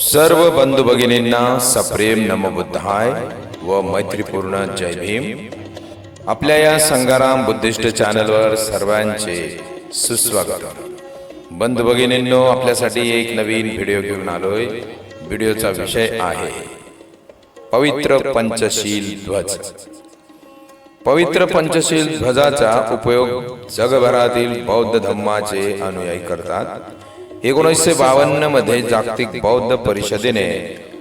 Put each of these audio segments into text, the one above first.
सर्व बंधू भगिनींना सप्रेम नमबुद्धाय व मैत्रीपूर्ण जय भीम. आपल्या या संगाराम बुद्धिस्ट चॅनलवर सर्वांचे सुस्वागत. बंधू भगिनींनो आपल्यासाठी एक नवीन व्हिडिओ घेऊन आलोय. व्हिडिओचा विषय आहे पवित्र पंचशील ध्वज. पवित्र पंचशील ध्वजाचा उपयोग जगभरातील बौद्ध धम्माचे अनुयायी करतात. एकोणीसशे बावन्नमध्ये जागतिक बौद्ध परिषदेने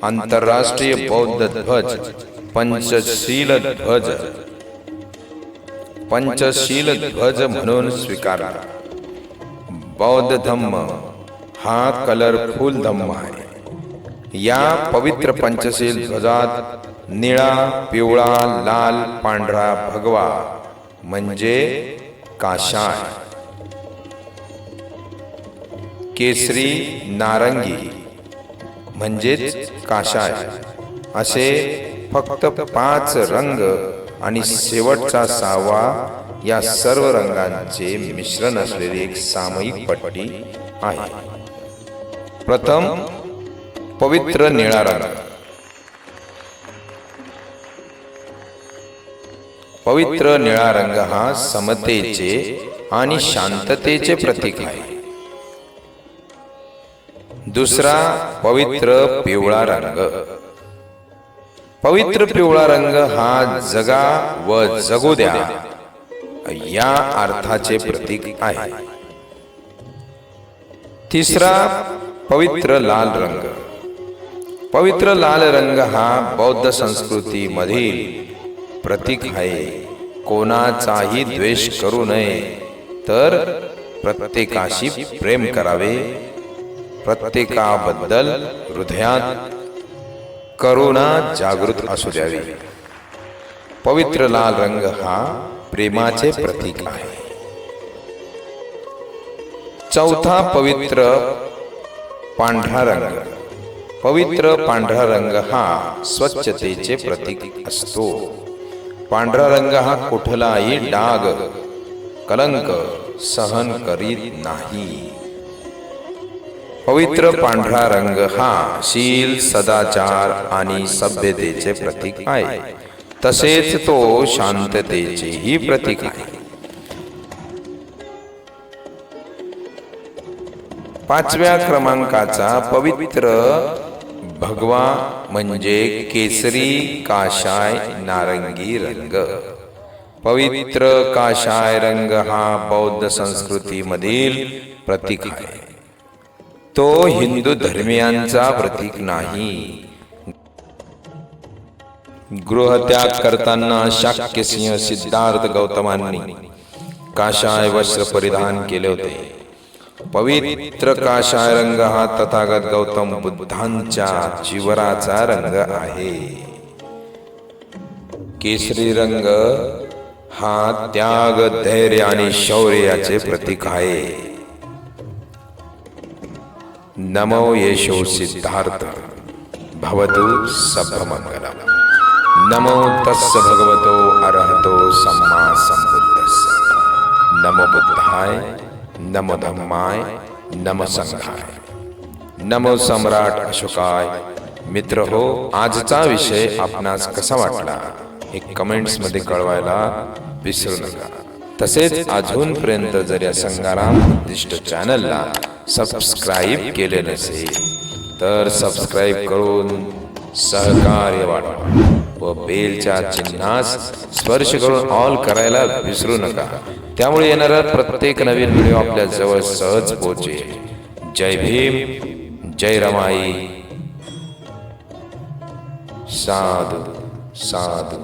आंतरराष्ट्रीय बौद्ध ध्वज पंचशील ध्वज पंचशील ध्वज म्हणून स्वीकारला. बौद्ध धम्म हा कलरफुल धम्म आहे. या पवित्र पंचशील ध्वजात निळा पिवळा लाल पांढरा भगवा म्हणजे काशाय केसरी नारंगी म्हणजेच काशाय असे फक्त पाच रंग आणि शेवटचा सावा या सर्व रंगांचे मिश्रण असलेली एक सामयिक पट्टी आहे. प्रथम पवित्र निळा रंग. पवित्र निळा रंग हा समतेचे आणि शांततेचे प्रतीक आहे. दुसरा पवित्र पिवळा रंग. पवित्र पिवळा रंग हा जगा व जगू द्या. या अर्थाचे प्रतीक आहे. तिसरा पवित्र लाल रंग. पवित्र लाल रंग हा बौद्ध संस्कृती मधील प्रतीक आहे. कोणाचाही द्वेष करू नये तर प्रत्येकाशी प्रेम करावे प्रत्येकाबद्दल हृदयात करुणा जागृत असू द्यावी. पवित्र लाल रंग हा प्रेमाचे प्रतीक आहे. चौथा पवित्र पांढरा रंग. पवित्र पांढरा रंग हा स्वच्छतेचे प्रतीक असतो. पांढरा रंग हा कुठलाही डाग, कलंक सहन करीत नाही. पवित्र पांढरा रंग हा शील सदाचार आणि सभ्यतेचे प्रतीक आहे. तसेच तो शांततेचेही प्रतीक आहे. पाचव्या क्रमांकाचा पवित्र भगवा म्हणजे केसरी काशाय नारंगी रंग. पवित्र काशाय रंग हा बौद्ध संस्कृतीमधील प्रतीक आहे. तो हिंदू धर्मियांचा प्रतीक नाही. गृहत्याग करताना शाक्य सिंह सिद्धार्थ गौतमांनी काशाय वस्त्र परिधान केले होते. पवित्र काशाय रंग हा तथागत गौतम बुद्धांच्या जीवराचा रंग आहे. केसरी रंग हा त्याग धैर्य आणि शौर्याचे प्रतीक आहे. नमो येशो सिद्धार्थ। भवतु सभमंगलम नमो तस्स भगवतो अरहतो सम्मा संबुद्धस्स नमो बुद्धाय नमो धम्माय नमो संघाय। नमो सम्राट अशोकाय। मित्र हो आजचा विषय आपणास कसा वाटला हे कमेंट्समध्ये कळवायला विसरू नका। तसेच अजूनपर्यंत जर या संगाराम दिष्ट चॅनलला सबस्क्राईब केले नसेल तर सबस्क्राईब करून सहकार्य वाढवा व बेलच्या चिन्हास स्पर्श करून ऑल करायला विसरू नका. त्यामुळे येणारा प्रत्येक नवीन व्हिडिओ आपल्या जवळ सहज पोहोचेल. जय भीम जय रमाई. साधू साधू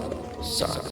साधू.